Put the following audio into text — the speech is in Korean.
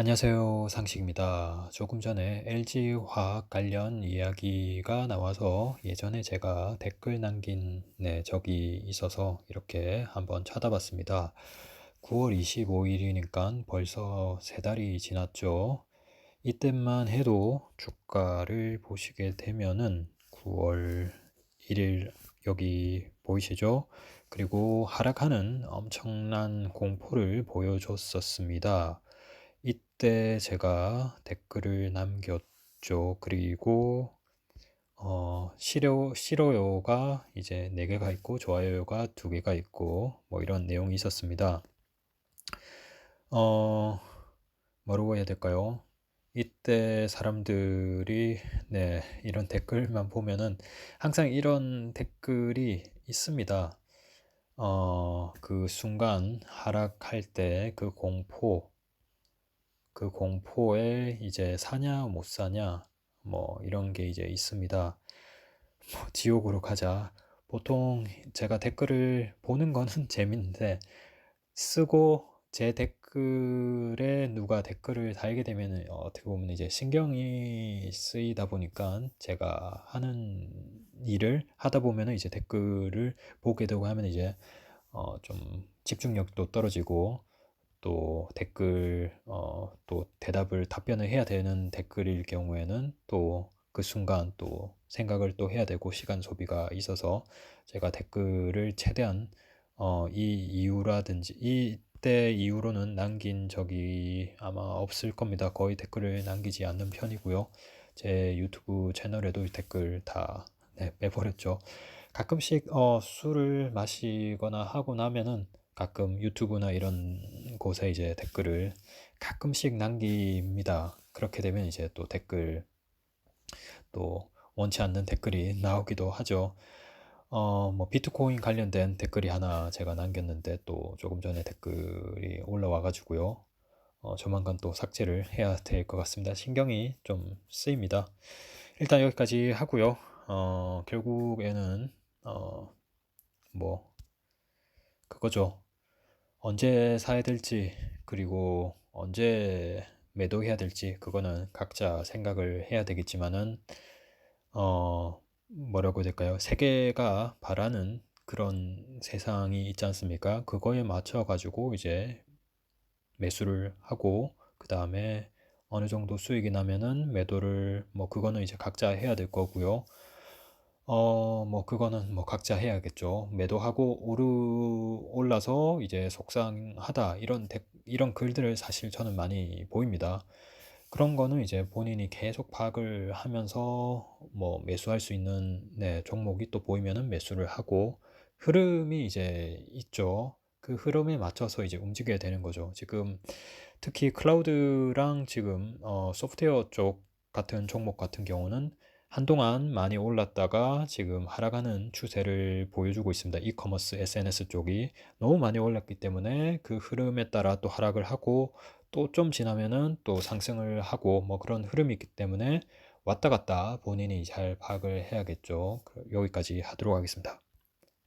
안녕하세요. 상식입니다. 조금 전에 LG화학 관련 이야기가 나와서 예전에 제가 댓글 남긴 네, 적이 있어서 이렇게 한번 찾아봤습니다. 9월 25일이니까 벌써 세 달이 지났죠. 이때만 해도 주가를 보시게 되면은 9월 1일 여기 보이시죠? 그리고 하락하는 엄청난 공포를 보여줬었습니다. 이때 제가 댓글을 남겼죠. 그리고 어, 싫어, 싫어요가 이제 4개가 있고 좋아요가 2개가 있고 뭐 이런 내용이 있었습니다. 어, 뭐라고 해야 될까요? 이때 사람들이 네, 이런 댓글만 보면은 항상 이런 댓글이 있습니다. 어, 그 순간 하락할 때 그 공포 그 공포에 이제 사냐 못 사냐 뭐 이런 게 이제 있습니다. 뭐 지옥으로 가자. 보통 제가 댓글을 보는 거는 재밌는데 쓰고 제 댓글에 누가 댓글을 달게 되면 어떻게 보면 이제 신경이 쓰이다 보니까 제가 하는 일을 하다 보면은 이제 댓글을 보게 되고 하면 이제 어 좀 집중력도 떨어지고 또 댓글 어, 또 대답을 답변을 해야 되는 댓글일 경우에는 또 그 순간 또 생각을 또 해야 되고 시간 소비가 있어서 제가 댓글을 최대한 어, 이 이유라든지 이때 이후로는 남긴 적이 아마 없을 겁니다. 거의 댓글을 남기지 않는 편이고요. 제 유튜브 채널에도 댓글 다 네, 빼버렸죠. 가끔씩 어, 술을 마시거나 하고 나면은 가끔 유튜브나 이런 곳에 이제 댓글을 가끔씩 남깁니다. 그렇게 되면 이제 또 댓글 또 원치 않는 댓글이 나오기도 하죠. 어, 뭐 비트코인 관련된 댓글이 하나 제가 남겼는데 또 조금 전에 댓글이 올라와 가지고요. 어, 조만간 또 삭제를 해야 될 것 같습니다. 신경이 좀 쓰입니다. 일단 여기까지 하고요. 어, 결국에는 어, 뭐 그거죠. 언제 사야 될지 그리고 언제 매도해야 될지 그거는 각자 생각을 해야 되겠지만은 어 뭐라고 해야 될까요? 세계가 바라는 그런 세상이 있지 않습니까? 그거에 맞춰 가지고 이제 매수를 하고 그 다음에 어느 정도 수익이 나면은 매도를 뭐 그거는 이제 각자 해야 될 거고요. 어, 뭐 그거는 뭐 각자 해야겠죠. 매도하고 오르 올라서 이제 속상하다 이런 데, 이런 글들을 사실 저는 많이 보입니다. 그런 거는 이제 본인이 계속 파악을 하면서 뭐 매수할 수 있는 네, 종목이 또 보이면은 매수를 하고 흐름이 이제 있죠. 그 흐름에 맞춰서 이제 움직여야 되는 거죠. 지금 특히 클라우드랑 지금 어, 소프트웨어 쪽 같은 종목 같은 경우는 한동안 많이 올랐다가 지금 하락하는 추세를 보여주고 있습니다. 이커머스 SNS 쪽이 너무 많이 올랐기 때문에 그 흐름에 따라 또 하락을 하고 또 좀 지나면은 또 상승을 하고 뭐 그런 흐름이 있기 때문에 왔다 갔다 본인이 잘 파악을 해야겠죠. 여기까지 하도록 하겠습니다.